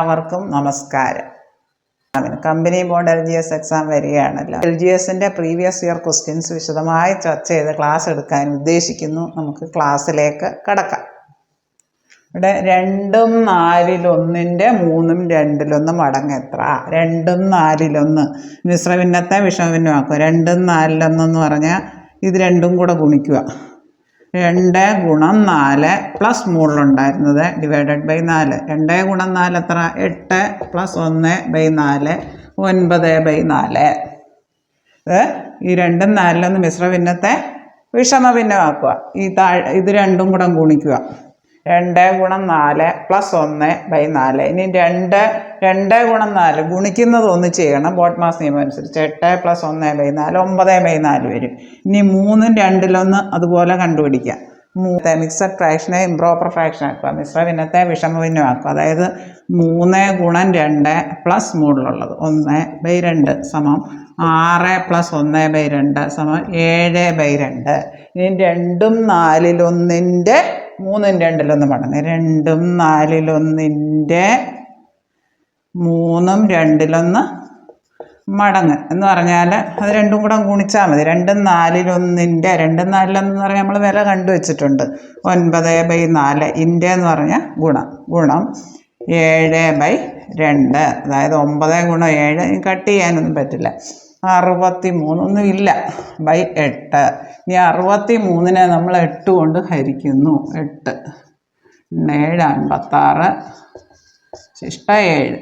എല്ലാവർക്കും നമസ്കാരം. അതിന് company board L G S exam വരികയാണല്ലോ. L G എസിന്റെ പ്രീവിയസ് ഇയർ ക്വസ്റ്റ്യൻസ് വിശദമായി ചർച്ച ചെയ്ത് ക്ലാസ് എടുക്കാൻ ഉദ്ദേശിക്കുന്നു. നമുക്ക് ക്ലാസ്സിലേക്ക് കടക്കാം. ഇവിടെ രണ്ടും നാലിലൊന്നിന്റെ മൂന്നും രണ്ടിലൊന്നും മടങ്ങ് എത്ര? രണ്ടും നാലിലൊന്ന്. മിശ്രഭിന്നത്തെ വിഷമഭിന്നമാക്കുക. രണ്ടും നാലിലൊന്നെന്ന് പറഞ്ഞാൽ ഇത് രണ്ടും കൂടെ ഗുണിക്കുക. രണ്ട് ഗുണം നാല് പ്ലസ് മുകളിലുണ്ടായിരുന്നത് ഡിവൈഡഡ് ബൈ നാല്. രണ്ട് ഗുണം നാല് എത്ര? എട്ട് പ്ലസ് ഒന്ന് ബൈ നാല്. ഒൻപത് ബൈ നാല്. ഈ രണ്ടും നാലിലൊന്ന് മിശ്ര ഭിന്നത്തെ വിഷമ ഭിന്നമാക്കുക ഈ താഴെ ഇത് രണ്ടും കൂടെ ഗുണിക്കുക. രണ്ട് ഗുണം നാല് പ്ലസ് ഒന്ന് ബൈ നാല്. ഇനി രണ്ട് രണ്ട് ഗുണം നാല് ഗുണിക്കുന്നത് ഒന്ന് ചെയ്യണം. ബോട്ട് മാസ് നിയമം അനുസരിച്ച് എട്ട് പ്ലസ് ഒന്ന് ബൈ നാല് ഒമ്പത് ബൈ നാല് വരും. ഇനി മൂന്നും രണ്ടിലൊന്ന് അതുപോലെ കണ്ടുപിടിക്കാം. മൂന്ന് മിക്സഡ് ഫ്രാക്ഷനെ ഇംപ്രോപ്പർ ഫ്രാക്ഷൻ ആക്കുക. മിശ്ര ഭിന്നത്തെ വിഷമഭിന്നമാക്കുക. അതായത് മൂന്ന് ഗുണം രണ്ട് പ്ലസ് മൂന്നിലുള്ളത് ഒന്ന് ബൈ രണ്ട് സമം ആറ് പ്ലസ് ഒന്ന് ബൈ രണ്ട് സമം ഏഴ് ബൈ രണ്ട്. ഇനി രണ്ടും നാലിലൊന്നിന്റെ മൂന്നും രണ്ടിലൊന്ന് മടങ്ങ്. രണ്ടും നാലിലൊന്നിന്റെ മൂന്നും രണ്ടിലൊന്ന് മടങ്ങ് എന്ന് പറഞ്ഞാൽ അത് രണ്ടും കൂടെ ഗുണിച്ചാൽ മതി. രണ്ടും നാലിലൊന്നിന്റെ രണ്ടും നാലിലൊന്നു പറഞ്ഞാൽ നമ്മൾ വില കണ്ടുവച്ചിട്ടുണ്ട് ഒൻപത് ബൈ നാല് ഇന്റെ എന്ന് പറഞ്ഞാൽ ഗുണം. ഗുണം ഏഴ് ബൈ രണ്ട്. അതായത് ഒമ്പത് ഗുണം ഏഴ്. കട്ട് ചെയ്യാനൊന്നും പറ്റില്ല. അറുപത്തി മൂന്നൊന്നും ഇല്ല. ബൈ എട്ട്. ഇനി അറുപത്തി മൂന്നിനെ നമ്മൾ എട്ട് കൊണ്ട് ഹരിക്കുന്നു. എട്ട്. ഏഴ് അൻപത്താറ് ശിഷ്ട ഏഴ്.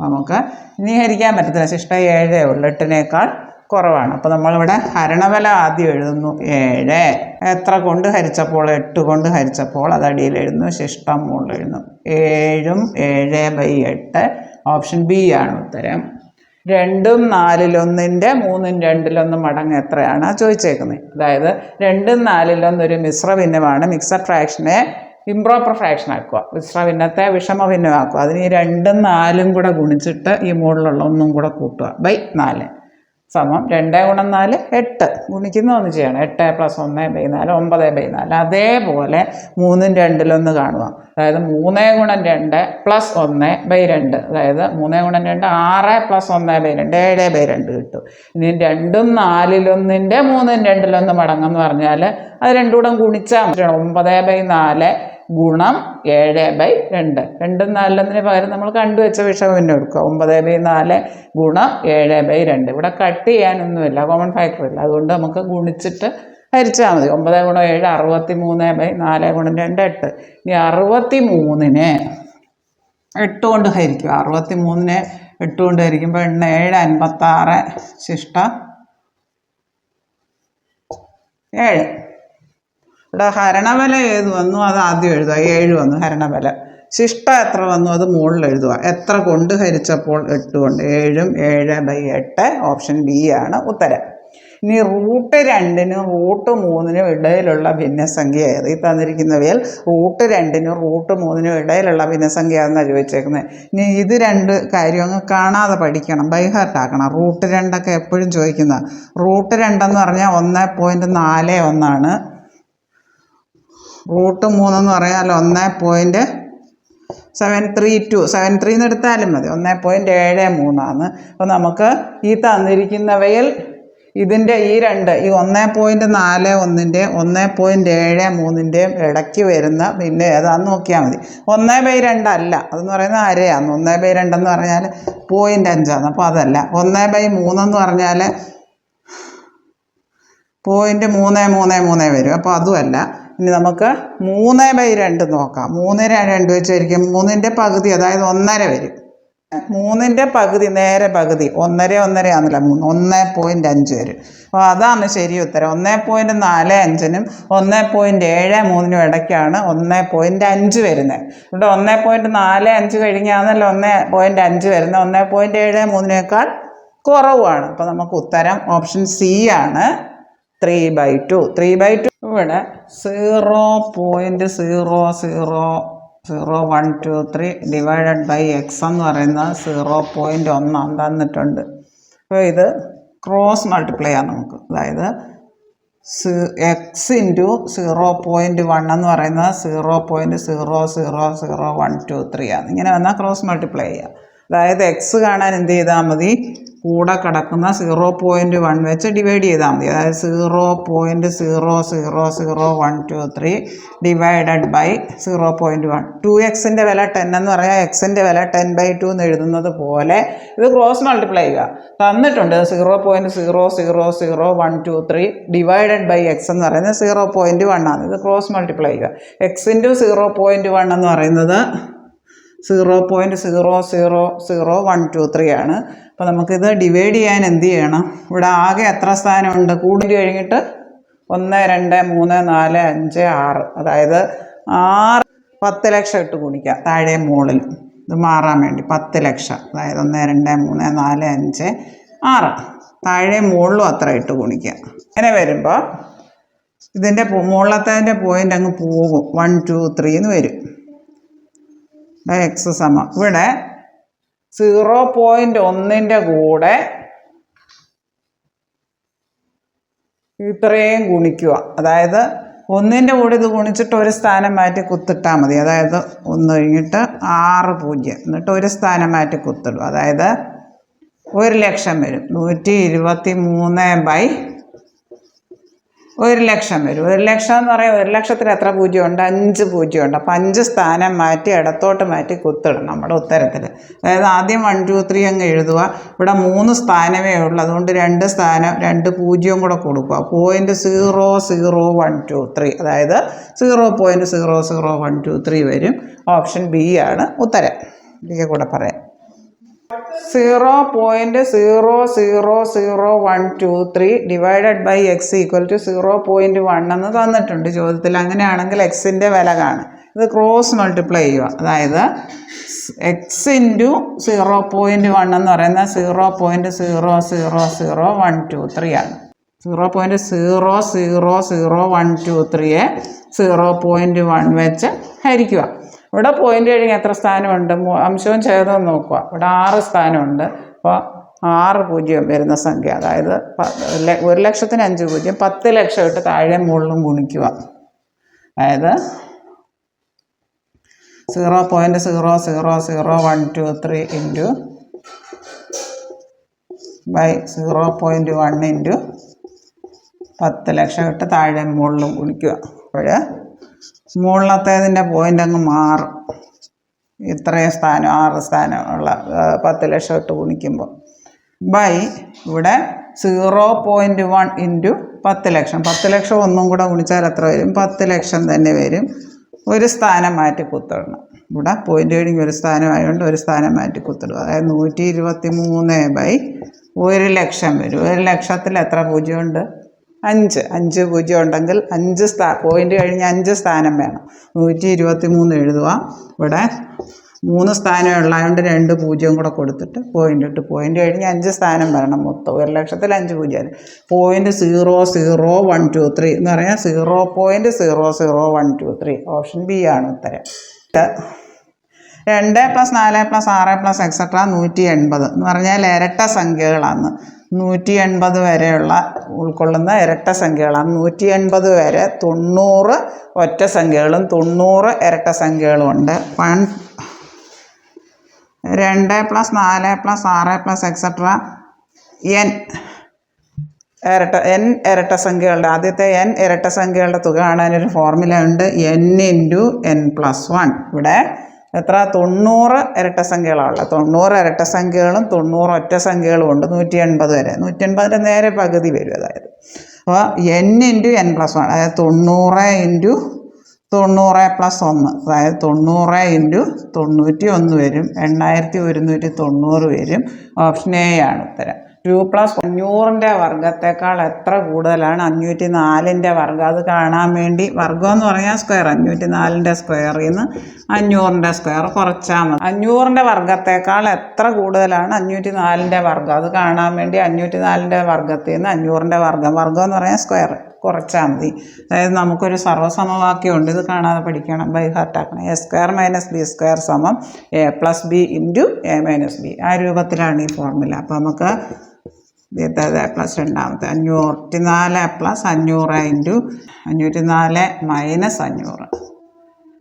നമുക്ക് ഇനി ഹരിക്കാൻ പറ്റത്തില്ല. ശിഷ്ട ഏഴേ ഉള്ളൂ. എട്ടിനേക്കാൾ കുറവാണ്. അപ്പോൾ നമ്മളിവിടെ ഹരണവല ആദ്യം എഴുതുന്നു. ഏഴ്. എത്ര കൊണ്ട് ഹരിച്ചപ്പോൾ? എട്ട് കൊണ്ട് ഹരിച്ചപ്പോൾ അത് അടിയിൽ എഴുതുന്നു. ശിഷ്ടം മുകളിൽ എഴുതുന്നു. ഏഴും ഏഴ് ബൈ എട്ട്. ഓപ്ഷൻ ബി ആണ് ഉത്തരം. രണ്ടും നാലിലൊന്നിന്റെ മൂന്നും രണ്ടിലൊന്ന് മടങ്ങ് എത്രയാണ്? ചോദിച്ചേക്കുന്നത് അതായത് രണ്ടും നാലിലൊന്നൊരു മിശ്ര ഭിന്നമാണ് മിക്സഡ് ഫ്രാക്ഷനെ ഇംപ്രോപ്പർ ഫ്രാക്ഷൻ ആക്കുക. മിശ്ര ഭിന്നത്തെ വിഷമ ഭിന്നമാക്കുക അതിന് ഈ രണ്ടും നാലും കൂടെ ഗുണിച്ചിട്ട് ഈ മുകളിലുള്ള ഒന്നും കൂടെ കൂട്ടുക. ബൈ നാല്. സമം രണ്ട് ഗുണം നാല് എട്ട്. ഗുണിക്കുന്ന ഒന്ന് ചെയ്യണം. എട്ട് പ്ലസ് ഒന്ന് ബൈ നാല് ഒമ്പത് ബൈ നാല്. അതേപോലെ മൂന്നും രണ്ടിലൊന്ന് കാണുക. അതായത് മൂന്ന് ഗുണം രണ്ട് പ്ലസ് ഒന്ന് ബൈ രണ്ട്. അതായത് മൂന്ന് ഗുണം രണ്ട് ആറ് പ്ലസ് ഒന്ന് ബൈ രണ്ട് ഏഴ് ബൈ രണ്ട് കിട്ടും. ഇനി രണ്ടും നാലിലൊന്നിന്റെ മൂന്നും രണ്ടിലൊന്ന് മടങ്ങെന്ന് പറഞ്ഞാൽ അത് രണ്ടും കൂടെ ഗുണിച്ചാൽ ഒമ്പത് ബൈ നാല് ഗുണം ഏഴ് ബൈ രണ്ട്. രണ്ടും നാലിലൊന്നിന് പകരം നമ്മൾ കണ്ടുവച്ച വിഷയം തന്നെ എടുക്കുക. ഒമ്പത് ബൈ നാല് ഗുണം ഏഴ് ബൈ രണ്ട്. ഇവിടെ കട്ട് ചെയ്യാനൊന്നുമില്ല. കോമൺ ഫാക്ടർ ഇല്ല. അതുകൊണ്ട് നമുക്ക് ഗുണിച്ചിട്ട് ഹരിച്ചാൽ മതി. ഒമ്പത് ഗുണം ഏഴ് അറുപത്തി മൂന്ന് ബൈ നാല് ഗുണം രണ്ട് എട്ട്. ഇനി അറുപത്തി മൂന്നിന് എട്ട് കൊണ്ട് ഹരിക്കുക. അറുപത്തി മൂന്നിന് എട്ട് കൊണ്ട് ഹരിക്കുമ്പോൾ എണ്ണ ഏഴ് അൻപത്താറ് ശിഷ്ട ഏഴ്. ഇവിടെ ഹരണബല ഏത് വന്നു? അത് ആദ്യം എഴുതുക ഏഴ് വന്നു ഹരണബല. ശിഷ്ട എത്ര വന്നു? അത് മുകളിൽ എഴുതുക എത്ര കൊണ്ട് ഹരിച്ചപ്പോൾ എട്ട് കൊണ്ട്? ഏഴും ഏഴ് ബൈ എട്ട് ഓപ്ഷൻ ബി ആണ് ഉത്തരം. ഇനി റൂട്ട് രണ്ടിനും റൂട്ട് മൂന്നിനും ഇടയിലുള്ള ഭിന്നസംഖ്യ ഏത് ഈ തന്നിരിക്കുന്നവയിൽ റൂട്ട് രണ്ടിനും റൂട്ട് മൂന്നിനും ഇടയിലുള്ള ഭിന്നസംഖ്യ എന്നാണ് ചോദിച്ചേക്കുന്നത് ഇനി ഇത് രണ്ട് കാര്യം അങ്ങ് കാണാതെ പഠിക്കണം. ബൈഹാർട്ടാക്കണം റൂട്ട് രണ്ടൊക്കെ എപ്പോഴും ചോദിക്കുന്ന റൂട്ട് രണ്ടെന്ന് പറഞ്ഞാൽ ഒന്ന് പോയിന്റ് നാല് ഒന്നാണ്. റൂട്ട് മൂന്നെന്ന് പറഞ്ഞാൽ ഒന്ന് point seven three two. Seven three എന്ന് എടുത്താലും മതി. ഒന്ന് പോയിന്റ് ഏഴ് മൂന്നാണ് അപ്പോൾ നമുക്ക് ഈ തന്നിരിക്കുന്നവയിൽ ഇതിന്റെ ഈ രണ്ട് ഈ ഒന്ന് പോയിന്റ് നാല് ഒന്നിന്റെ ഒന്ന് പോയിന്റ് ഏഴ് മൂന്നിന്റെയും ഇടയ്ക്ക് വരുന്ന പിന്നെ ഏതാന്ന് നോക്കിയാൽ മതി. ഒന്ന് ബൈ രണ്ടല്ല അതെന്ന് പറയുന്നത് അരയാണ് ഒന്ന് ബൈ രണ്ടെന്ന് പറഞ്ഞാൽ പോയിന്റ് അഞ്ചാണ് അപ്പോൾ അതല്ല. ഒന്ന് ബൈ മൂന്നെന്ന് പറഞ്ഞാൽ പോയിന്റ് മൂന്ന് മൂന്ന് മൂന്ന് വരും. അപ്പോൾ അതുമല്ല. ഇനി നമുക്ക് മൂന്ന് ബൈ രണ്ട് നോക്കാം. മൂന്ന് രണ്ട് വെച്ചായിരിക്കും മൂന്നിന്റെ പകുതി അതായത് ഒന്നര വരും. മൂന്നിന്റെ പകുതി നേരെ പകുതി. ഒന്നര ഒന്നര ആണല്ലോ മൂന്ന്. ഒന്ന് പോയിന്റ് അഞ്ച് വരും. അപ്പോൾ അതാണ് ശരി ഉത്തരം. ഒന്ന് പോയിന്റ് നാല് അഞ്ചിനും ഒന്ന് പോയിന്റ് ഏഴ് മൂന്നിനും ഇടയ്ക്കാണ് ഒന്ന് പോയിന്റ് അഞ്ച് വരുന്നത്. ഇവിടെ ഒന്ന് പോയിന്റ് നാല് അഞ്ച് കഴിഞ്ഞാണല്ലോ ഒന്ന് പോയിന്റ് അഞ്ച് വരുന്നത്. ഒന്ന് പോയിന്റ് ഏഴ് മൂന്നിനേക്കാൾ കുറവാണ്. അപ്പോൾ നമുക്ക് ഉത്തരം ഓപ്ഷൻ സി ആണ്. Three by two three by two ഇവിടെ zero point zero zero zero one two three divided by x എന്ന് പറയുന്ന സീറോ പോയിന്റ് ഒന്നാണ് തന്നിട്ടുണ്ട്. അപ്പോൾ ഇത് ക്രോസ് മൾട്ടിപ്ലൈ ആണ് നമുക്ക്. അതായത് x into zero point one എന്ന് പറയുന്നത് zero point zero zero zero one two three ആണ്. ഇങ്ങനെ വന്നാൽ ക്രോസ് മൾട്ടിപ്ലൈ ചെയ്യാം. അതായത് എക്സ് കാണാൻ എന്ത് ചെയ്താൽ മതി? കൂടെ കിടക്കുന്ന സീറോ പോയിന്റ് വൺ വെച്ച് ഡിവൈഡ് ചെയ്താൽ മതി. അതായത് zero point zero zero zero one two three divided by zero point one two എക്സിന്റെ വില ടെൻ എന്ന് പറയാം എക്സിന്റെ വില ടെൻ ബൈ ടു എന്ന് എഴുതുന്നത് പോലെ ഇത് ക്രോസ് മൾട്ടിപ്ലൈ ചെയ്യുക. തന്നിട്ടുണ്ട് zero point zero zero zero one two three divided by x എന്ന് പറയുന്നത് സീറോ പോയിന്റ് വൺ ആണ്. ഇത് ക്രോസ് മൾട്ടിപ്ലൈ ചെയ്യുക. എക്സിന്റെ സീറോ പോയിന്റ് വൺ എന്ന് പറയുന്നത് zero point zero zero zero one two three ആണ്. അപ്പോൾ നമുക്കിത് ഡിവൈഡ് ചെയ്യാൻ എന്ത് ചെയ്യണം? ഇവിടെ ആകെ എത്ര സ്ഥാനമുണ്ട്? കൂടി കഴിഞ്ഞിട്ട് ഒന്ന് രണ്ട് മൂന്ന് നാല് അഞ്ച് ആറ്. അതായത് ആറ് പത്ത് ലക്ഷം ഇട്ട് ഗുണിക്കുക താഴെ മുകളിൽ. ഇത് മാറാൻ വേണ്ടി പത്ത് ലക്ഷം. അതായത് ഒന്ന് രണ്ട് മൂന്ന് നാല് അഞ്ച് ആറ്. താഴെ മുകളിലും അത്ര ഇട്ട് ഗുണിക്കുക അങ്ങനെ വരുമ്പോൾ ഇതിന്റെ മുകളിലത്തതിന്റെ പോയിന്റ് അങ്ങ് പോകും. വൺ ടു ത്രീ എന്ന് വരും. എക്സ് സമം. ഇവിടെ സീറോ പോയിന്റ് ഒന്നിന്റെ കൂടെ ഇത്രയും ഗുണിക്കുക. അതായത് ഒന്നിന്റെ കൂടെ ഇത് ഗുണിച്ചിട്ട് ഒരു സ്ഥാനം മാറ്റി കുത്തിട്ടാൽ മതി. അതായത് ഒന്ന് കഴിഞ്ഞിട്ട് ആറ് പൂജ്യം. എന്നിട്ട് ഒരു സ്ഥാനം മാറ്റി കുത്തിടും. അതായത് ഒരു ലക്ഷം വരും. നൂറ്റി ഇരുപത്തി മൂന്ന് ബൈ ഒരു ലക്ഷം വരും. ഒരു ലക്ഷം എന്ന് പറയാം ഒരു ലക്ഷത്തിൽ എത്ര പൂജ്യമുണ്ട്? അഞ്ച് പൂജ്യമുണ്ട്. അപ്പം അഞ്ച് സ്ഥാനം മാറ്റി ഇടത്തോട്ട് മാറ്റി കുത്തിടണം നമ്മുടെ ഉത്തരത്തിൽ അതായത് ആദ്യം വൺ ടു ത്രീ അങ്ങ് എഴുതുക. ഇവിടെ മൂന്ന് സ്ഥാനമേ ഉള്ളൂ. അതുകൊണ്ട് രണ്ട് സ്ഥാനം രണ്ട് പൂജ്യവും കൂടെ കൊടുക്കുക. Point zero zero one two three അതായത് zero point zero zero one two three വരും. ഓപ്ഷൻ ബി ആണ് ഉത്തരം. ഇതിന്റെ കൂടെ പറയാം. Zero point zero zero zero one two three divided by x equal to zero point one എന്ന് തന്നിട്ടുണ്ട് ചോദ്യത്തിൽ. അങ്ങനെയാണെങ്കിൽ എക്സിന്റെ വില കാണും. ഇത് ക്രോസ് മൾട്ടിപ്ലൈ ചെയ്യുക. അതായത് x into zero point one എന്ന് പറയുന്ന zero point zero zero zero one two three ആണ്. Zero point zero zero zero one two ത്രീയെ zero point one വെച്ച് ഹരിക്കുക. ഇവിടെ പോയിന്റ് കഴിഞ്ഞ് എത്ര സ്ഥാനമുണ്ട്? അംശവും ഛേദവും നോക്കുക. ഇവിടെ ആറ് സ്ഥാനമുണ്ട്. അപ്പോൾ ആറ് പൂജ്യം വരുന്ന സംഖ്യ. അതായത് ഒരു ലക്ഷത്തിന് അഞ്ച് പൂജ്യം. പത്ത് ലക്ഷം ഇട്ട് താഴെ മുകളിലും ഗുണിക്കുക. അതായത് zero point zero zero zero one two three into by zero point one into പത്ത് ലക്ഷം ഇട്ട് താഴെ മുകളിലും ഗുണിക്കുക. അപ്പോൾ മുകളിലത്തേതിന്റെ പോയിന്റ് അങ്ങ് മാറും. ഇത്രയും സ്ഥാനം ആറ് സ്ഥാനമുള്ള പത്ത് ലക്ഷം ഇട്ട് ഗുണിക്കുമ്പോൾ ബൈ ഇവിടെ സീറോ പോയിന്റ് വൺ ഇന്റു പത്ത് ലക്ഷം. പത്ത് ലക്ഷം ഒന്നും കൂടെ ഗുണിച്ചാൽ എത്ര വരും? പത്ത് ലക്ഷം തന്നെ വരും. ഒരു സ്ഥാനം മാറ്റി കുത്തിടണം ഇവിടെ പോയിന്റ് കഴിഞ്ഞ് ഒരു സ്ഥാനം ആയതുകൊണ്ട് ഒരു സ്ഥാനം മാറ്റി കുത്തിടുക അതായത് നൂറ്റി ഇരുപത്തി മൂന്ന് ബൈ ഒരു ലക്ഷം വരും. ഒരു ലക്ഷത്തിൽ എത്ര പൂജ്യമുണ്ട്? അഞ്ച് അഞ്ച് പൂജ്യം ഉണ്ടെങ്കിൽ അഞ്ച് സ്ഥാ പോയിന്റ് കഴിഞ്ഞ് അഞ്ച് സ്ഥാനം വേണം. നൂറ്റി ഇരുപത്തി മൂന്ന് എഴുതുക ഇവിടെ മൂന്ന് സ്ഥാനം ഉള്ളതുകൊണ്ട് രണ്ട് പൂജ്യം കൂടെ കൊടുത്തിട്ട് പോയിന്റ് ഇട്ട് പോയിന്റ് കഴിഞ്ഞ് അഞ്ച് സ്ഥാനം വരണം മൊത്തം. ഒരു ലക്ഷത്തിൽ അഞ്ച് പൂജ്യം. Point zero zero one two three എന്ന് പറഞ്ഞാൽ zero point zero zero one two three option B ആണ് ഉത്തരം. രണ്ട് പ്ലസ് നാല് പ്ലസ് ആറ് പ്ലസ് എക്സെട്ര നൂറ്റി എൺപത്. എന്ന് പറഞ്ഞാൽ ഇരട്ട സംഖ്യകളാണ്. നൂറ്റി എൺപത് വരെയുള്ള ഉൾക്കൊള്ളുന്ന ഇരട്ട സംഖ്യകളാണ്. നൂറ്റി എൺപത് വരെ തൊണ്ണൂറ് ഒറ്റ സംഖ്യകളും തൊണ്ണൂറ് ഇരട്ട സംഖ്യകളും ഉണ്ട്. വൺ രണ്ട് പ്ലസ് നാല് പ്ലസ് ആറ് പ്ലസ് എക്സെട്ര എൻ ഇരട്ട എൻ ഇരട്ട സംഖ്യകളുടെ ആദ്യത്തെ എൻ ഇരട്ട സംഖ്യകളുടെ തുക കാണാനൊരു ഫോർമുല ഉണ്ട്. N into N plus one ഇവിടെ എത്ര? തൊണ്ണൂറ് ഇരട്ട സംഖ്യകളാണുള്ളത് തൊണ്ണൂറ് ഇരട്ട സംഖ്യകളും തൊണ്ണൂറ് ഒറ്റ സംഖ്യകളും ഉണ്ട്. നൂറ്റി എൺപത് വരെ. നൂറ്റി എൺപതിന്റെ നേരെ പകുതി വരും അതായത്. അപ്പോൾ N into N plus one അതായത് തൊണ്ണൂറ് ഇന്റു തൊണ്ണൂറ് പ്ലസ് ഒന്ന് അതായത് തൊണ്ണൂറ് ഇന്റു തൊണ്ണൂറ്റി ഒന്ന് വരും. എണ്ണായിരത്തി ഒരുന്നൂറ്റി തൊണ്ണൂറ് വരും. ഓപ്ഷൻ എ ആണ് ഉത്തരം. ടു പ്ലസ് അഞ്ഞൂറിന്റെ വർഗത്തേക്കാൾ എത്ര കൂടുതലാണ്? അഞ്ഞൂറ്റി നാലിന്റെ വർഗം. അത് കാണാൻ വേണ്ടി വർഗം എന്ന് പറഞ്ഞാൽ സ്ക്വയർ അഞ്ഞൂറ്റി നാലിന്റെ സ്ക്വയറിൽ നിന്ന് അഞ്ഞൂറിന്റെ സ്ക്വയർ കുറച്ചാൽ മതി. അഞ്ഞൂറിന്റെ വർഗത്തേക്കാൾ എത്ര കൂടുതലാണ്? അഞ്ഞൂറ്റി നാലിന്റെ വർഗം. അത് കാണാൻ വേണ്ടി അഞ്ഞൂറ്റി നാലിന്റെ വർഗത്തിൽ നിന്ന് അഞ്ഞൂറിന്റെ വർഗം. വർഗം എന്ന് പറഞ്ഞാൽ സ്ക്വയർ കുറച്ചാൽ മതി. അതായത് നമുക്കൊരു സർവസമവാക്യമുണ്ട് ഇത് കാണാതെ പഠിക്കണം. By ഹാർട്ടാക്കണം A square minus B square സമം A plus B into A minus B ആ രൂപത്തിലാണ് ഈ ഫോർമുല അപ്പോൾ നമുക്ക് ആദ്യത്തേത് പ്ലസ് രണ്ടാമത്തെ. അഞ്ഞൂറ്റി നാല് പ്ലസ് അഞ്ഞൂറ് ഇന്റു അഞ്ഞൂറ്റി നാല് മൈനസ് അഞ്ഞൂറ്.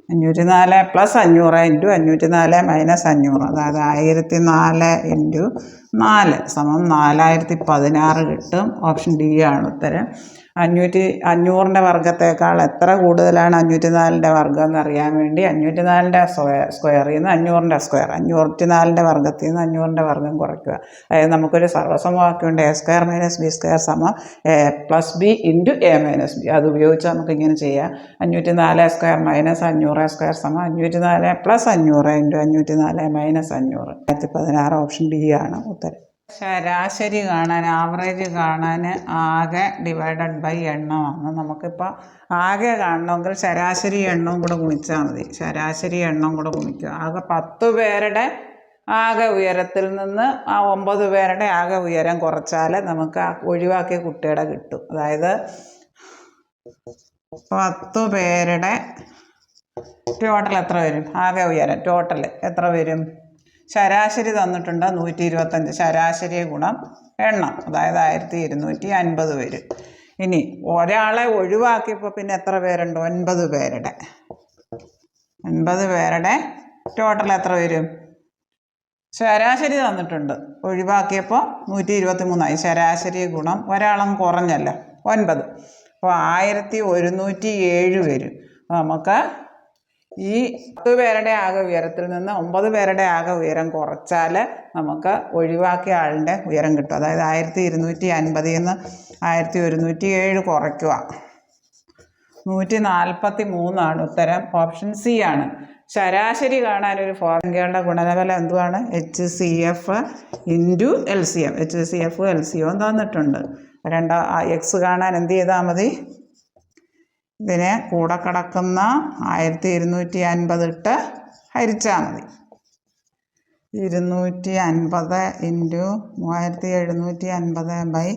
അഞ്ഞൂറ്റി നാല് പ്ലസ് അഞ്ഞൂറ് ഇന്റു അഞ്ഞൂറ്റി നാല് മൈനസ് അഞ്ഞൂറ്. അതായത് ആയിരത്തി നാല് ഇന്റു നാല്. സമം നാലായിരത്തി പതിനാറ് കിട്ടും. ഓപ്ഷൻ ഡി ആണ് ഉത്തരം. അഞ്ഞൂറ്റി അഞ്ഞൂറിന്റെ വർഗത്തേക്കാൾ എത്ര കൂടുതലാണ് അഞ്ഞൂറ്റി നാലിന്റെ വർഗം എന്ന് അറിയാൻ വേണ്ടി അഞ്ഞൂറ്റി നാലിന്റെ സ്ക്വയർ സ്ക്വയറിൽ നിന്ന് അഞ്ഞൂറിന്റെ സ്ക്വയർ അഞ്ഞൂറ്റി നാലിന്റെ വർഗത്തിൽ നിന്ന് അഞ്ഞൂറിന്റെ വർഗം കുറയ്ക്കുക. അതായത് നമുക്കൊരു സർവസമവാക്യമുണ്ട് A square minus B square സമം A plus B into A minus B അത് ഉപയോഗിച്ച് നമുക്ക് ഇങ്ങനെ ചെയ്യാം. അഞ്ഞൂറ്റി നാല് സ്ക്വയർ മൈനസ് അഞ്ഞൂറ് സ്ക്വയർ സമം അഞ്ഞൂറ്റി നാല് പ്ലസ് അഞ്ഞൂറ് ഇന്റു അഞ്ഞൂറ്റി നാല് മൈനസ് അഞ്ഞൂറ്. രണ്ടായിരത്തി പതിനാറ് ഓപ്ഷൻ ഡി ആണ് ഉത്തരം. ശരാശരി കാണാൻ ആവറേജ് കാണാൻ ആകെ ഡിവൈഡഡ് ബൈ എണ്ണമാണ്. നമുക്കിപ്പോൾ ആകെ കാണണമെങ്കിൽ ശരാശരി എണ്ണവും കൂടെ ഗുണിച്ചാൽ മതി. ശരാശരി എണ്ണം കൂടെ ഗുണിക്കുക. ആകെ പത്ത് പേരുടെ ആകെ ഉയരത്തിൽ നിന്ന് ആ ഒമ്പത് പേരുടെ ആകെ ഉയരം കുറച്ചാൽ നമുക്ക് ആ ഒഴിവാക്കിയ കുട്ടിയുടെ കിട്ടും. അതായത് പത്ത് പേരുടെ ടോട്ടൽ എത്ര വരും? ആകെ ഉയരം. ടോട്ടൽ എത്ര വരും? ശരാശരി തന്നിട്ടുണ്ട് നൂറ്റി ഇരുപത്തഞ്ച് ശരാശരി ഗുണം എണ്ണം അതായത് ആയിരത്തി ഇരുന്നൂറ്റി അൻപത് പേര്. ഇനി ഒരാളെ ഒഴിവാക്കിയപ്പോൾ പിന്നെ എത്ര പേരുണ്ട്? ഒൻപത് പേരുടെ. ഒൻപത് പേരുടെ ടോട്ടൽ എത്ര വരും ശരാശരി തന്നിട്ടുണ്ട്. ഒഴിവാക്കിയപ്പോൾ നൂറ്റി ഇരുപത്തി മൂന്നായി ശരാശരി ഗുണം ഒരാളും കുറഞ്ഞല്ല ഒൻപത്. അപ്പോൾ ആയിരത്തി ഒരുന്നൂറ്റി ഏഴ് വരും നമുക്ക് ഈ പത്ത് പേരുടെ ആകെ ഉയരത്തിൽ നിന്ന് ഒമ്പത് പേരുടെ ആകെ ഉയരം കുറച്ചാൽ നമുക്ക് ഒഴിവാക്കിയ ആളിന്റെ ഉയരം കിട്ടും. അതായത് ആയിരത്തി ഇരുന്നൂറ്റി അൻപതിൽ നിന്ന് ആയിരത്തി ഒരുന്നൂറ്റി ഏഴ് കുറയ്ക്കുക. നൂറ്റി നാൽപ്പത്തി മൂന്നാണ് ഉത്തരം. ഓപ്ഷൻ സി ആണ്. ശരാശരി കാണാൻ ഒരു ഫോർമുലയുടെ ഗുണനഫലം എന്തുവാണ്? H C F into L C M H C F L C M തന്നിട്ടുണ്ട്. രണ്ടാ എക്സ് കാണാൻ എന്ത് ചെയ്താൽ മതി? ഇതിനെ കൂടെ കിടക്കുന്ന ആയിരത്തി ഇരുന്നൂറ്റി അൻപത് ഇട്ട് ഹരിച്ചാൽ മതി. ഇരുന്നൂറ്റി അൻപത് ഇന്റു മൂവായിരത്തി എഴുന്നൂറ്റി അൻപത് ബൈ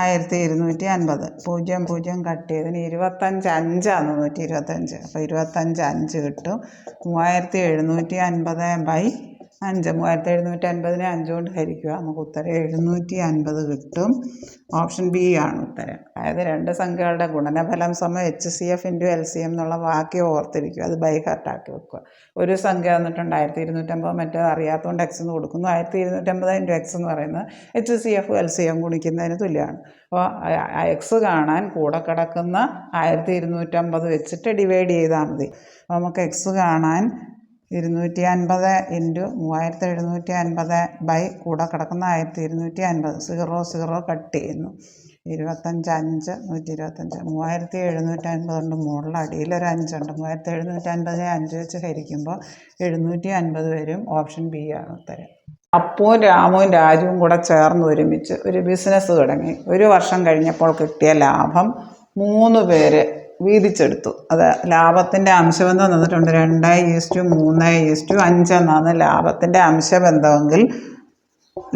ആയിരത്തി ഇരുന്നൂറ്റി അൻപത് പൂജ്യം പൂജ്യം കട്ട് ചെയ്തതിന് ഇരുപത്തഞ്ച് അഞ്ചാണ് നൂറ്റി ഇരുപത്തഞ്ച് അപ്പോൾ ഇരുപത്തഞ്ച് അഞ്ച് കിട്ടും. മൂവായിരത്തി എഴുന്നൂറ്റി അൻപത് ബൈ അഞ്ച് മൂവായിരത്തി എഴുന്നൂറ്റി അൻപതിനെ അഞ്ച് കൊണ്ട് ഹരിക്കുക. നമുക്ക് ഉത്തരം എഴുന്നൂറ്റി അൻപത് കിട്ടും. ഓപ്ഷൻ ബി ആണ് ഉത്തരം. അതായത് രണ്ട് സംഖ്യകളുടെ ഗുണനഫലം സമയം H C F into L C M എന്നുള്ള വാക്യം ഓർത്തിരിക്കുക. അത് ബൈ ഹാർട്ടാക്കി വെക്കുക. ഒരു സംഖ്യ തന്നിട്ടുണ്ട് ആയിരത്തി ഇരുന്നൂറ്റമ്പത് മറ്റേ അറിയാത്തതുകൊണ്ട് എക്സ് എന്ന് കൊടുക്കുന്നു. ആയിരത്തി ഇരുന്നൂറ്റമ്പത് ഇന്റു എക്സ് എന്ന് പറയുന്നത് H C F L C M ഗുണിക്കുന്നതിന് തുല്യമാണ്. അപ്പോൾ എക്സ് കാണാൻ കൂടെ കിടക്കുന്ന ആയിരത്തി ഇരുന്നൂറ്റമ്പത് വെച്ചിട്ട് ഡിവൈഡ് ചെയ്താൽ മതി. അപ്പോൾ നമുക്ക് എക്സ് കാണാൻ ഇരുന്നൂറ്റി അൻപത് ഇന്റു മൂവായിരത്തി എഴുന്നൂറ്റി അൻപത് ബൈ കൂടെ കിടക്കുന്ന ആയിരത്തി ഇരുന്നൂറ്റി അൻപത് സീറോ സീറോ കട്ട് ചെയ്യുന്നു. ഇരുപത്തഞ്ച് അഞ്ച് നൂറ്റി ഇരുപത്തഞ്ച് മൂവായിരത്തി എഴുന്നൂറ്റി അൻപതുണ്ട് മുകളിൽ അടിയിൽ ഒരു അഞ്ചുണ്ട്. മൂവായിരത്തി എഴുന്നൂറ്റി അൻപതിനെ അഞ്ച് വെച്ച് ഹരിക്കുമ്പോൾ എഴുന്നൂറ്റി അൻപത് വരും ഓപ്ഷൻ ബി ആണ് ഉത്തരം. അപ്പുവും രാമുവും രാജുവും കൂടെ ചേർന്ന് ഒരുമിച്ച് ഒരു ബിസിനസ് തുടങ്ങി. ഒരു വർഷം കഴിഞ്ഞപ്പോൾ കിട്ടിയ ലാഭം മൂന്ന് പേര് വീതിച്ചെടുത്തു. അത് ലാഭത്തിന്റെ അംശബന്ധം തന്നിട്ടുണ്ട്. രണ്ട് ഈസ്റ്റു മൂന്ന് ഈസ്റ്റു അഞ്ച് എന്നാണ് ലാഭത്തിന്റെ അംശബന്ധമെങ്കിൽ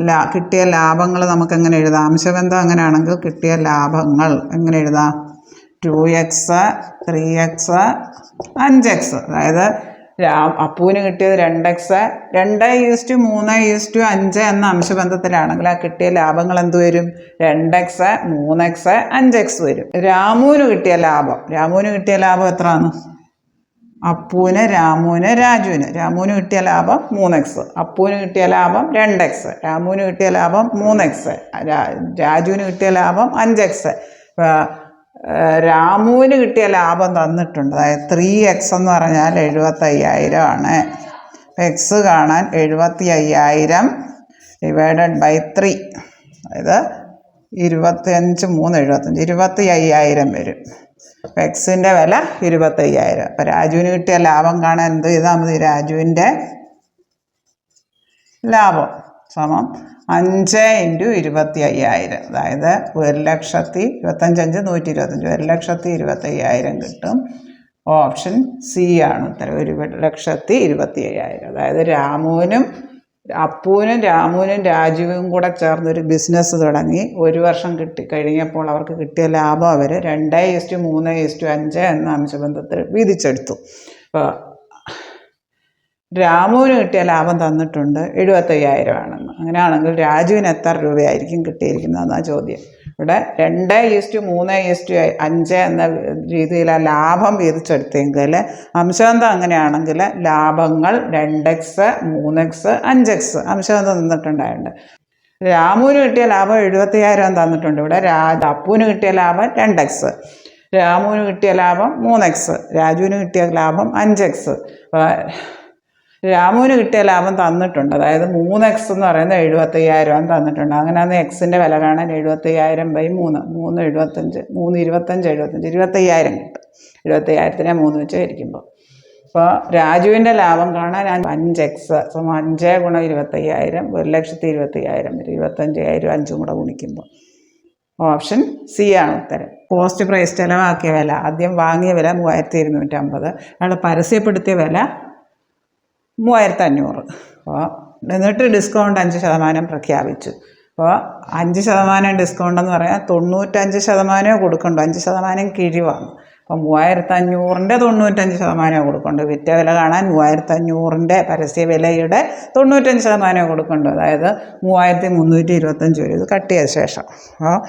ലാ കിട്ടിയ ലാഭങ്ങൾ നമുക്ക് എങ്ങനെ എഴുതാം? അംശബന്ധം അങ്ങനെയാണെങ്കിൽ കിട്ടിയ ലാഭങ്ങൾ എങ്ങനെ എഴുതാം? ടു എക്സ് ത്രീ എക്സ് അഞ്ച് എക്സ് അതായത് അപ്പുവിന് കിട്ടിയത് രണ്ട് എക്സ് രണ്ട് ഈസ്റ്റു മൂന്ന് ഈസ്റ്റു അഞ്ച് എന്ന അംശബന്ധത്തിലാണെങ്കിൽ ആ കിട്ടിയ ലാഭങ്ങൾ എന്ത് വരും? രണ്ട് എക്സ് മൂന്ന് എക്സ് അഞ്ച് എക്സ് വരും. രാമുവിന് കിട്ടിയ ലാഭം. രാമുവിന് കിട്ടിയ ലാഭം എത്രയാണ് അപ്പുവിന് രാമുവിന് രാജുവിന്. രാമുവിന് കിട്ടിയ ലാഭം മൂന്ന് എക്സ് അപ്പുവിന് കിട്ടിയ ലാഭം രണ്ട് എക്സ് രാമുവിന് കിട്ടിയ ലാഭം മൂന്ന് എക്സ് രാജുവിന് കിട്ടിയ ലാഭം അഞ്ച് എക്സ് രാമുവിന് കിട്ടിയ ലാഭം തന്നിട്ടുണ്ട്. അതായത് ത്രീ എക്സ് എന്ന് പറഞ്ഞാൽ എഴുപത്തയ്യായിരം ആണ് എക്സ് കാണാൻ എഴുപത്തി അയ്യായിരം ഡിവൈഡഡ് ബൈ ത്രീ അതായത് ഇരുപത്തിയഞ്ച് മൂന്ന് എഴുപത്തഞ്ച് ഇരുപത്തി അയ്യായിരം വരും എക്സിന്റെ വില ഇരുപത്തയ്യായിരം. അപ്പോൾ രാജുവിന് കിട്ടിയ ലാഭം കാണാൻ എന്ത് ചെയ്താൽ മതി? രാജുവിന്റെ ലാഭം. സമം അഞ്ച് ഇന്റു ഇരുപത്തി അയ്യായിരം അതായത് ഒരു ലക്ഷത്തി ഇരുപത്തഞ്ചഞ്ച് നൂറ്റി ഇരുപത്തഞ്ച്. ഒരു ലക്ഷത്തി ഇരുപത്തി അയ്യായിരം കിട്ടും. ഓപ്ഷൻ സി ആണ് ഉത്തരം. ഒരു ലക്ഷത്തി ഇരുപത്തി അയ്യായിരം അതായത് രാമുവിനും അപ്പുവിനും രാമുവിനും രാജുവും കൂടെ ചേർന്നൊരു ബിസിനസ് തുടങ്ങി. ഒരു വർഷം കിട്ടി കഴിഞ്ഞപ്പോൾ അവർക്ക് കിട്ടിയ ലാഭം അവർ രണ്ട് ഈസ്റ്റു മൂന്ന് ഈസ്റ്റു അഞ്ച് എന്ന അംശബന്ധത്തിൽ വീതിച്ചെടുത്തു. അപ്പോൾ രാമുവിന് കിട്ടിയ ലാഭം തന്നിട്ടുണ്ട് എഴുപത്തയ്യായിരം ആണെന്ന് അങ്ങനെയാണെങ്കിൽ രാജുവിന് എത്ര രൂപയായിരിക്കും കിട്ടിയിരിക്കുന്നതെന്നാണ് ചോദ്യം. ഇവിടെ രണ്ട് ഈസ്റ്റു മൂന്ന് ഈസ്റ്റു അഞ്ച് എന്ന രീതിയിൽ ആ ലാഭം വീതിച്ചെടുത്തെങ്കിൽ അംശബന്ധം അങ്ങനെയാണെങ്കിൽ ലാഭങ്ങൾ രണ്ട് എക്സ് മൂന്ന് എക്സ് അഞ്ച് എക്സ് അംശബന്ധം നിന്നിട്ടുണ്ടായിട്ടുണ്ട്. രാമുവിന് കിട്ടിയ ലാഭം എഴുപത്തയ്യായിരം തന്നിട്ടുണ്ട്. ഇവിടെ രാ അപ്പുവിന് കിട്ടിയ ലാഭം രണ്ട് എക്സ് രാമുവിന് കിട്ടിയ ലാഭം മൂന്ന് എക്സ് രാജുവിന് കിട്ടിയ ലാഭം അഞ്ച് എക്സ്. രാമുവിന് കിട്ടിയ ലാഭം തന്നിട്ടുണ്ട്. അതായത് മൂന്ന് എക്സ് എന്ന് പറയുന്നത് എഴുപത്തയ്യായിരം തന്നിട്ടുണ്ട്. അങ്ങനെ അന്ന് എക്സിന്റെ വില കാണാൻ എഴുപത്തയ്യായിരം ബൈ മൂന്ന്. മൂന്ന് എഴുപത്തഞ്ച്. മൂന്ന് ഇരുപത്തഞ്ച് എഴുപത്തഞ്ച്. ഇരുപത്തയ്യായിരം കിട്ടും. എഴുപത്തയ്യായിരത്തിനെ മൂന്ന് വെച്ച് ഹരിക്കുമ്പോൾ. അപ്പോൾ രാജുവിന്റെ ലാഭം കാണാൻ അഞ്ച് എക്സ് സമം അഞ്ച് ഗുണം ഇരുപത്തയ്യായിരം. ഒരു ലക്ഷത്തി ഇരുപത്തയ്യായിരം. വരും ഇരുപത്തഞ്ചായിരം അഞ്ചും കൂടെ ഗുണിക്കുമ്പോൾ. ഓപ്ഷൻ സി ആണ് ഉത്തരം. കോസ്റ്റ് പ്രൈസ് ചിലവാക്കിയ വില. ആദ്യം വാങ്ങിയ വില മൂവായിരത്തി ഇരുന്നൂറ്റമ്പത്. അയാൾ പരസ്യപ്പെടുത്തിയ വില മൂവായിരത്തി അഞ്ഞൂറ് അപ്പോൾ എന്നിട്ട് ഡിസ്കൗണ്ട് അഞ്ച് ശതമാനം പ്രഖ്യാപിച്ചു. അപ്പോൾ അഞ്ച് ശതമാനം ഡിസ്കൗണ്ട് എന്ന് പറയാൻ തൊണ്ണൂറ്റഞ്ച് ശതമാനമേ കൊടുക്കണ്ടോ. അഞ്ച് ശതമാനം കിഴിവാണ്. അപ്പോൾ മൂവായിരത്തി അഞ്ഞൂറിന്റെ തൊണ്ണൂറ്റഞ്ച് ശതമാനമേ കൊടുക്കണ്ടോ. വിറ്റ വില കാണാൻ മൂവായിരത്തി അഞ്ഞൂറിന്റെ പരസ്യ വിലയുടെ തൊണ്ണൂറ്റഞ്ച് ശതമാനമേ കൊടുക്കണ്ടോ. അതായത് മൂവായിരത്തി മുന്നൂറ്റി ഇരുപത്തഞ്ച് വരും ഇത് കട്ട് ചെയ്ത ശേഷം. അപ്പോൾ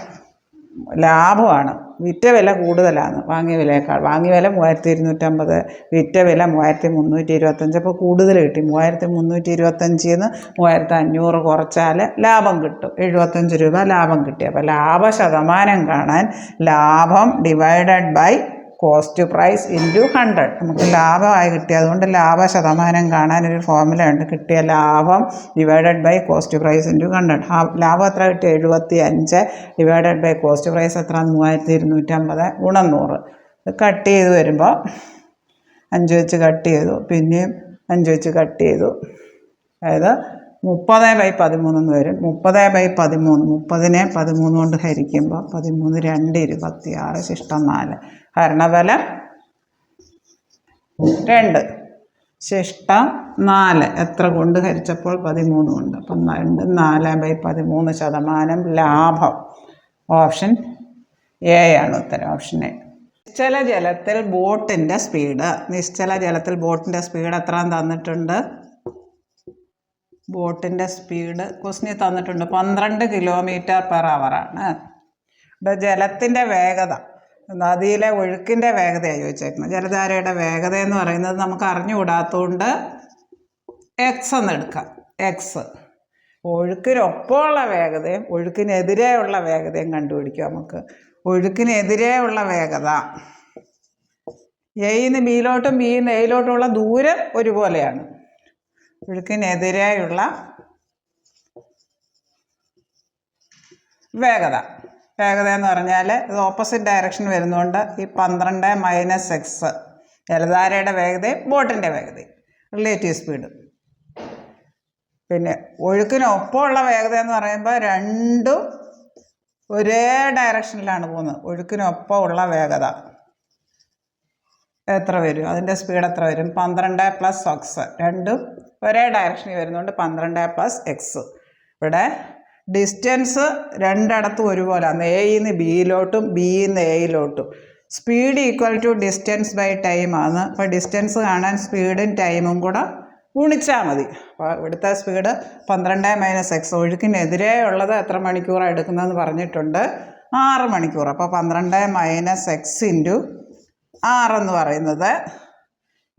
ലാഭമാണ്. വിറ്റ വില കൂടുതലാണ്. വാങ്ങിയ വിലയേക്കാൾ. വാങ്ങിയ വില മൂവായിരത്തി ഇരുന്നൂറ്റമ്പത് വിറ്റ വില മൂവായിരത്തി മുന്നൂറ്റി ഇരുപത്തഞ്ച് അപ്പോൾ കൂടുതൽ കിട്ടി. മൂവായിരത്തി മുന്നൂറ്റി ഇരുപത്തഞ്ചിൽ നിന്ന് മൂവായിരത്തി അഞ്ഞൂറ് കുറച്ചാൽ ലാഭം കിട്ടും. എഴുപത്തഞ്ച് രൂപ ലാഭം കിട്ടി. അപ്പോൾ ലാഭ ശതമാനം കാണാൻ ലാഭം divided by cost price into hundred. നമുക്ക് ലാഭമായി കിട്ടി. അതുകൊണ്ട് ലാഭ ശതമാനം കാണാനൊരു ഫോർമുല ഉണ്ട്. കിട്ടിയ ലാഭം divided by cost price into hundred. ലാഭം എത്ര കിട്ടി? എഴുപത്തി അഞ്ച് ഡിവൈഡഡ് ബൈ കോസ്റ്റ് പ്രൈസ് എത്ര? മൂവായിരത്തി ഇരുന്നൂറ്റമ്പത് ഗുണം നൂറ്. കട്ട് ചെയ്ത് വരുമ്പോൾ അഞ്ച് വെച്ച് കട്ട് ചെയ്തു. പിന്നെയും അഞ്ച് വെച്ച് കട്ട് ചെയ്തു. അതായത് മുപ്പത് ബൈ പതിമൂന്നെന്ന് വരും. മുപ്പത് ബൈ പതിമൂന്ന്. മുപ്പതിനെ പതിമൂന്ന് കൊണ്ട് ഹരിക്കുമ്പോൾ പതിമൂന്ന് രണ്ട് ഇരുപത്തി ആറ് ശിഷ്ടം നാല്. ഹരണഫലം രണ്ട്. ശിഷ്ടം നാല്. എത്ര കൊണ്ട് ഹരിച്ചപ്പോൾ പതിമൂന്ന് കൊണ്ട്. അപ്പം രണ്ട് നാല് ബൈ പതിമൂന്ന് ശതമാനം ലാഭം. ഓപ്ഷൻ എ ആണ് ഉത്തരം. Option A. നിശ്ചല ജലത്തിൽ ബോട്ടിന്റെ സ്പീഡ്. നിശ്ചല ജലത്തിൽ ബോട്ടിന്റെ സ്പീഡ് എത്ര തന്നിട്ടുണ്ട്? ബോട്ടിന്റെ സ്പീഡ് ക്വസ്റ്റിന് തന്നിട്ടുണ്ട്. പന്ത്രണ്ട് കിലോമീറ്റർ പെർ അവറാണ്. ഇവിടെ ജലത്തിന്റെ വേഗത നദിയിലെ ഒഴുക്കിന്റെ വേഗതയാണ് ചോദിച്ചേക്കുന്നത്. ജലധാരയുടെ വേഗത എന്ന് പറയുന്നത് നമുക്ക് അറിഞ്ഞുകൂടാത്തതുകൊണ്ട് എക്സ് എന്ന് എടുക്കാം. എക്സ് ഒഴുക്കിനൊപ്പമുള്ള വേഗതയും ഒഴുക്കിനെതിരെയുള്ള വേഗതയും കണ്ടുപിടിക്കാം നമുക്ക്. ഒഴുക്കിനെതിരെയുള്ള വേഗത. എയിന്ന് ബിയിലോട്ടും ബിയിൽ നിന്ന് എയിലോട്ടുമുള്ള ദൂരം ഒരുപോലെയാണ്. ഒഴുക്കിനെതിരെയുള്ള വേഗത. വേഗത എന്ന് പറഞ്ഞാൽ ഇത് ഓപ്പോസിറ്റ് ഡയറക്ഷൻ വരുന്നതുകൊണ്ട് ഈ പന്ത്രണ്ട് മൈനസ് എക്സ് ജലധാരയുടെ വേഗതയും ബോട്ടിന്റെ വേഗതയും റിലേറ്റീവ് സ്പീഡ് പിന്നെ ഒഴുക്കിനൊപ്പമുള്ള വേഗത എന്ന് പറയുമ്പോൾ രണ്ടും ഒരേ ഡയറക്ഷനിലാണ് പോകുന്നത്. ഒഴുക്കിനൊപ്പമുള്ള വേഗത. എത്ര വരും? അതിന്റെ സ്പീഡ് എത്ര വരും? പന്ത്രണ്ട് പ്ലസ് ഒക്സ് രണ്ടും ഒരേ ഡയറക്ഷനിൽ വരുന്നുണ്ട് പന്ത്രണ്ട് പ്ലസ് എക്സ് ഇവിടെ ഡിസ്റ്റൻസ് രണ്ടിടത്തും ഒരുപോലെയാണ് നിന്ന് ബിയിലോട്ടും ബിയിൽ നിന്ന് എയിലോട്ടും speed equal to distance by ആണ്. അപ്പോൾ ഡിസ്റ്റൻസ് കാണാൻ സ്പീഡും ടൈമും കൂടെ ഗുണിച്ചാൽ മതി. അപ്പോൾ ഇവിടുത്തെ സ്പീഡ് പന്ത്രണ്ട് മൈനസ് എക്സ് ഒഴുക്കിനെതിരെ ഉള്ളത് എത്ര മണിക്കൂറാണ് എടുക്കുന്നതെന്ന് പറഞ്ഞിട്ടുണ്ട്. ആറ് മണിക്കൂർ അപ്പോൾ പന്ത്രണ്ട് മൈനസ് എക്സ് ഇന്റു ആറെന്ന് പറയുന്നത്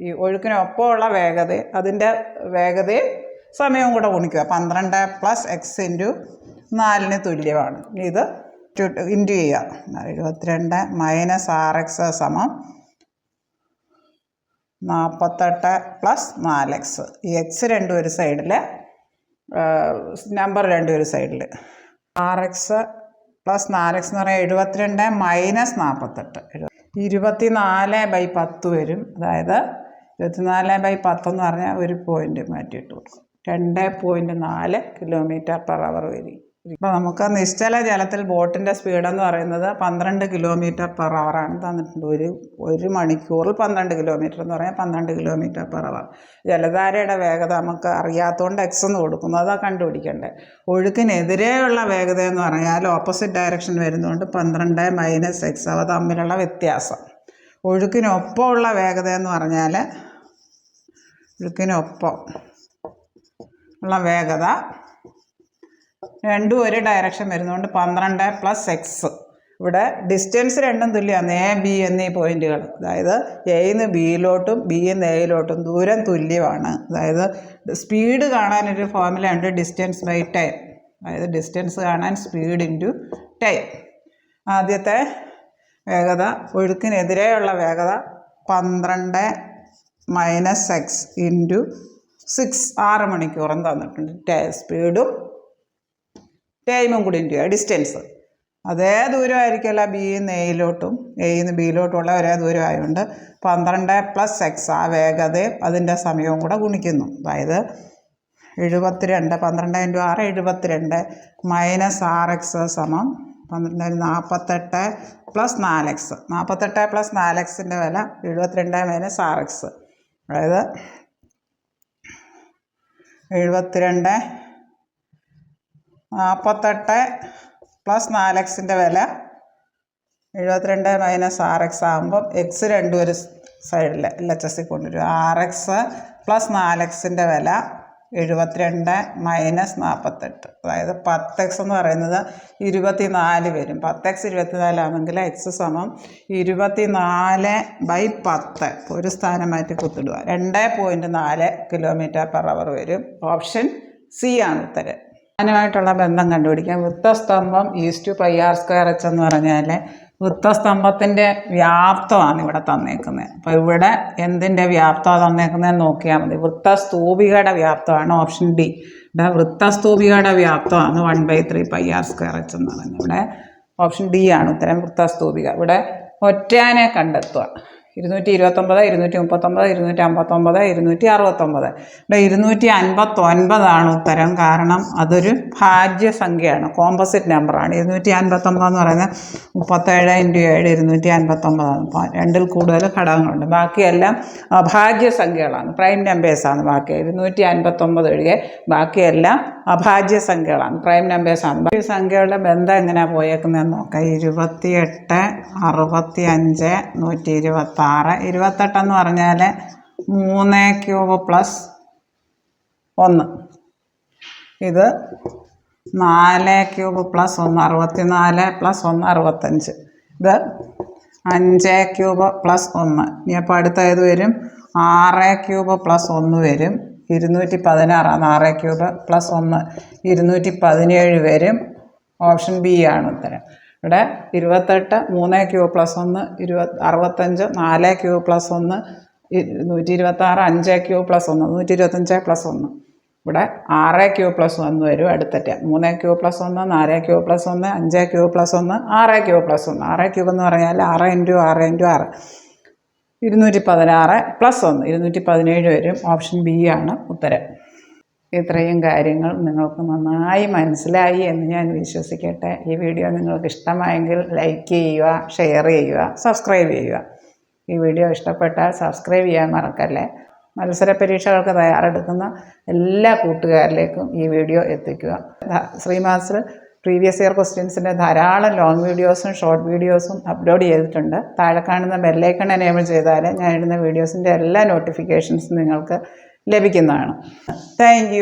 ഈ ഒഴുക്കിനൊപ്പമുള്ള വേഗത അതിന്റെ വേഗതയും സമയവും കൂടെ ഗുണിക്കുക. പന്ത്രണ്ട് പ്ലസ് എക്സ് ഇന്റു നാലിന് തുല്യമാണ്. ഇത് ഇന്റു ചെയ്യുക. എഴുപത്തിരണ്ട് മൈനസ് ആർ എക്സ് സമം നാൽപ്പത്തെട്ട് പ്ലസ് നാല് എക്സ് ഈ എക്സ് രണ്ടും ഒരു സൈഡിൽ നമ്പർ രണ്ടും ഒരു സൈഡിൽ ആർ എക്സ് പ്ലസ് നാല് എക്സ് എന്ന് പറഞ്ഞാൽ എഴുപത്തിരണ്ട് മൈനസ് നാൽപ്പത്തെട്ട്. ഇരുപത്തി നാല് ബൈ പത്ത് വരും. അതായത് ഇരുപത്തിനാല് ബൈ പത്തെന്ന് പറഞ്ഞാൽ ഒരു പോയിന്റ് മാറ്റിയിട്ട് കൊടുക്കും രണ്ട് പോയിന്റ് നാല് കിലോമീറ്റർ പെർ അവർ വരും. ഇപ്പോൾ നമുക്ക് നിശ്ചല ജലത്തിൽ ബോട്ടിന്റെ സ്പീഡെന്ന് പറയുന്നത് പന്ത്രണ്ട് കിലോമീറ്റർ പെർ ആണ് തന്നിട്ടുണ്ട്. ഒരു ഒരു മണിക്കൂറിൽ പന്ത്രണ്ട് കിലോമീറ്റർ എന്ന് പറഞ്ഞാൽ പന്ത്രണ്ട് കിലോമീറ്റർ പെർ അവർ ജലധാരയുടെ വേഗത നമുക്ക് അറിയാത്തതുകൊണ്ട് എക്സ് എന്ന് കൊടുക്കുന്നു. അതാണ് കണ്ടുപിടിക്കേണ്ടത് ഒഴുക്കിനെതിരെയുള്ള വേഗത എന്ന് പറഞ്ഞാൽ ഓപ്പോസിറ്റ് ഡയറക്ഷൻ വരുന്നതുകൊണ്ട് പന്ത്രണ്ട് മൈനസ് എക്സ് അവ തമ്മിലുള്ള വ്യത്യാസം. ഒഴുക്കിനൊപ്പമുള്ള വേഗത എന്ന് പറഞ്ഞാൽ ഒഴുക്കിനൊപ്പം ഉള്ള വേഗത രണ്ടും ഒരു ഡയറക്ഷൻ വരുന്നതുകൊണ്ട് പന്ത്രണ്ട് പ്ലസ് എക്സ് ഇവിടെ ഡിസ്റ്റൻസ് രണ്ടും തുല്യമാണ് എ ബി എന്നീ പോയിന്റുകൾ അതായത് എയിൽ നിന്ന് ബിയിലോട്ടും ബിന്ന് എയിലോട്ടും ദൂരം തുല്യമാണ്. അതായത് സ്പീഡ് കാണാനൊരു ഫോർമുല ഉണ്ട് ഡിസ്റ്റൻസ് ബൈ ടൈം അതായത് ഡിസ്റ്റൻസ് കാണാൻ സ്പീഡ് ഇന്റു ടൈം ആദ്യത്തെ വേഗത ഒഴുക്കിനെതിരെയുള്ള വേഗത പന്ത്രണ്ട് മൈനസ് എക്സ് ഇന്റു സിക്സ് ആറ് മണിക്കൂറും തന്നിട്ടുണ്ട് സ്പീഡും ടൈമും കൂടി ഇന്റു ഡിസ്റ്റൻസ് അതേ ദൂരമായിരിക്കില്ല നിന്ന് എയിലോട്ടും എയിൽ നിന്ന് ബിയിലോട്ടുമുള്ള ഒരേ ദൂരമായതുകൊണ്ട് പന്ത്രണ്ട് പ്ലസ് എക്സ് ആ വേഗതയും അതിന്റെ സമയവും കൂടെ ഗുണിക്കുന്നു. അതായത് എഴുപത്തിരണ്ട് പന്ത്രണ്ട് ഇന്റു ആറ് എഴുപത്തിരണ്ട് മൈനസ് ആർ എക്സ് സമം പന്ത്രണ്ട് നാൽപ്പത്തെട്ട് പ്ലസ് നാല് എക്സ് നാൽപ്പത്തെട്ട് പ്ലസ് നാല് എക്സിന്റെ വില എഴുപത്തിരണ്ട് മൈനസ് ആർ എക്സ് അതായത് എഴുപത്തിരണ്ട് നാൽപ്പത്തെട്ട് പ്ലസ് നാല് എക്സിന്റെ വില. എഴുപത്തിരണ്ട് മൈനസ് ആർ എക്സ് ആകുമ്പം എക്സ് രണ്ടും ഒരു സൈഡിൽ എൽ എച്ച് എസ്സിൽ കൊണ്ടുവരും. ആർ എക്സ് പ്ലസ് നാല് എക്സിന്റെ വില. എഴുപത്തിരണ്ട് മൈനസ് നാൽപ്പത്തെട്ട് അതായത് പത്ത് എക്സ് എന്ന് പറയുന്നത് ഇരുപത്തി നാല് വരും. പത്ത് എക്സ് ഇരുപത്തിനാലാണെങ്കിൽ എക്സ് സമം ഇരുപത്തി നാല് ബൈ പത്ത് ഒരു സ്ഥാനം മാറ്റി കുത്തിടുക. രണ്ട് പോയിന്റ് നാല് കിലോമീറ്റർ പെർ അവർ വരും. ഓപ്ഷൻ സി ആണ് ഉത്തരം. അതിനുമായിട്ടുള്ള ബന്ധം കണ്ടുപിടിക്കാം. വൃത്തസ്തംഭം is two pi R square H എന്ന് പറഞ്ഞാൽ വൃത്തസ്തംഭത്തിന്റെ വ്യാപ്തമാണ് ഇവിടെ തന്നേക്കുന്നത്. അപ്പോൾ ഇവിടെ എന്തിന്റെ വ്യാപ്തമാണ് തന്നേക്കുന്നതെന്ന് നോക്കിയാൽ മതി. വൃത്തസ്തൂപികയുടെ വ്യാപ്തമാണ് ഓപ്ഷൻ ഡി. ഇവിടെ വൃത്തസ്തൂപികയുടെ വ്യാപ്തമാണ് one by three pi R square H എന്ന് പറയുന്നത് ഇവിടെ ഓപ്ഷൻ ഡി ആണ് ഉത്തരം വൃത്തസ്തൂപിക. ഇവിടെ ഒറ്റാനെ കണ്ടെത്തുക. ഇരുന്നൂറ്റി ഇരുപത്തൊമ്പത് ഇരുന്നൂറ്റി മുപ്പത്തൊമ്പത് ഇരുന്നൂറ്റി അമ്പത്തൊമ്പത് ഇരുന്നൂറ്റി അറുപത്തൊമ്പത് ഇവിടെ ഇരുന്നൂറ്റി അൻപത്തൊൻപതാണ് ഉത്തരം. കാരണം അതൊരു ഭാജ്യസംഖ്യയാണ്. കോമ്പസിറ്റ് നമ്പറാണ് ഇരുന്നൂറ്റി അൻപത്തൊമ്പത് എന്ന് പറയുന്നത് മുപ്പത്തേഴ് ഇന്റു ഏഴ് ഇരുന്നൂറ്റി അൻപത്തൊമ്പതാണ് രണ്ടിൽ കൂടുതൽ ഘടകങ്ങളുണ്ട്. ബാക്കിയെല്ലാം അഭാജ്യസംഖ്യകളാണ് പ്രൈം നമ്പേഴ്സാണ് ബാക്കി. ഇരുന്നൂറ്റി അൻപത്തൊമ്പത് ഒഴികെ ബാക്കിയെല്ലാം അഭാജ്യസംഖ്യകളാണ് പ്രൈം നമ്പേഴ്സാണ് ബാക്കി സംഖ്യകളുടെ ബന്ധം എങ്ങനെയാണ് പോയേക്കുന്നതെന്ന് നോക്കാം. ഇരുപത്തിയെട്ട് അറുപത്തി അഞ്ച് നൂറ്റി ഇരുപത്തി ആറ്. ഇരുപത്തെട്ടെന്ന് പറഞ്ഞാൽ മൂന്ന് ക്യൂബ് പ്ലസ് ഒന്ന്. ഇത് നാല് ക്യൂബ് പ്ലസ് ഒന്ന്. അറുപത്തിനാല് പ്ലസ് ഒന്ന് അറുപത്തഞ്ച്. ഇത് അഞ്ച് ക്യൂബ് പ്ലസ് ഒന്ന്. ഇനി അപ്പോൾ അടുത്ത ഏത് വരും? ആറ് ക്യൂബ് പ്ലസ് ഒന്ന് വരും. ഇരുന്നൂറ്റി പതിനാറാണ് ആറ് ക്യൂബ് പ്ലസ് ഒന്ന്. ഇരുന്നൂറ്റി പതിനേഴ് വരും. ഓപ്ഷൻ ബി ആണ് ഉത്തരം. ഇവിടെ ഇരുപത്തെട്ട് മൂന്ന് ക്യൂ പ്ലസ് ഒന്ന് ഇരുപത് അറുപത്തഞ്ച് നാല് ക്യൂ പ്ലസ് ഒന്ന് നൂറ്റി ഇരുപത്താറ് അഞ്ച് ക്യൂ പ്ലസ് ഒന്ന് നൂറ്റി ഇരുപത്തഞ്ച് പ്ലസ് ഒന്ന്. ഇവിടെ ആറ് ക്യൂ പ്ലസ് ഒന്ന് വരും അടുത്തറ്റ. മൂന്ന് ക്യൂ പ്ലസ് ഒന്ന് നാല് ക്യൂ പ്ലസ് ഒന്ന് അഞ്ച് ക്യൂ പ്ലസ് ഒന്ന് ആറ് ക്യൂ പ്ലസ് ഒന്ന്. ആറ് ക്യൂ എന്ന് പറഞ്ഞാൽ ആറ് ഇന്റു ആറ് ഇന്റു ആറ്. ഇരുന്നൂറ്റി പതിനാറ് പ്ലസ് ഒന്ന് ഇരുന്നൂറ്റി പതിനേഴ് വരും. ഓപ്ഷൻ ബി ആണ് ഉത്തരം. ഇത്രയും കാര്യങ്ങൾ നിങ്ങൾക്ക് നന്നായി മനസ്സിലായി എന്ന് ഞാൻ വിശ്വസിക്കട്ടെ. ഈ വീഡിയോ നിങ്ങൾക്ക് ഇഷ്ടമായെങ്കിൽ ലൈക്ക് ചെയ്യുക ഷെയർ ചെയ്യുക സബ്സ്ക്രൈബ് ചെയ്യുക. ഈ വീഡിയോ ഇഷ്ടപ്പെട്ടാൽ സബ്സ്ക്രൈബ് ചെയ്യാൻ മറക്കല്ലേ? മത്സര പരീക്ഷകൾക്ക് തയ്യാറെടുക്കുന്ന എല്ലാ കൂട്ടുകാരിലേക്കും ഈ വീഡിയോ എത്തിക്കുക. ശ്രീമാസ് പ്രീവിയസ് ഇയർ ക്വസ്റ്റ്യൻസിന്റെ ധാരാളം ലോങ് വീഡിയോസും ഷോർട്ട് വീഡിയോസും അപ്ലോഡ് ചെയ്തിട്ടുണ്ട്. താഴെ കാണുന്ന ബെല്ലൈക്കൺ എനേബിൾ ചെയ്താൽ ഞാൻ ഇടുന്ന വീഡിയോസിന്റെ എല്ലാ നോട്ടിഫിക്കേഷൻസും നിങ്ങൾക്ക് ലഭിക്കുന്നതാണ്. താങ്ക്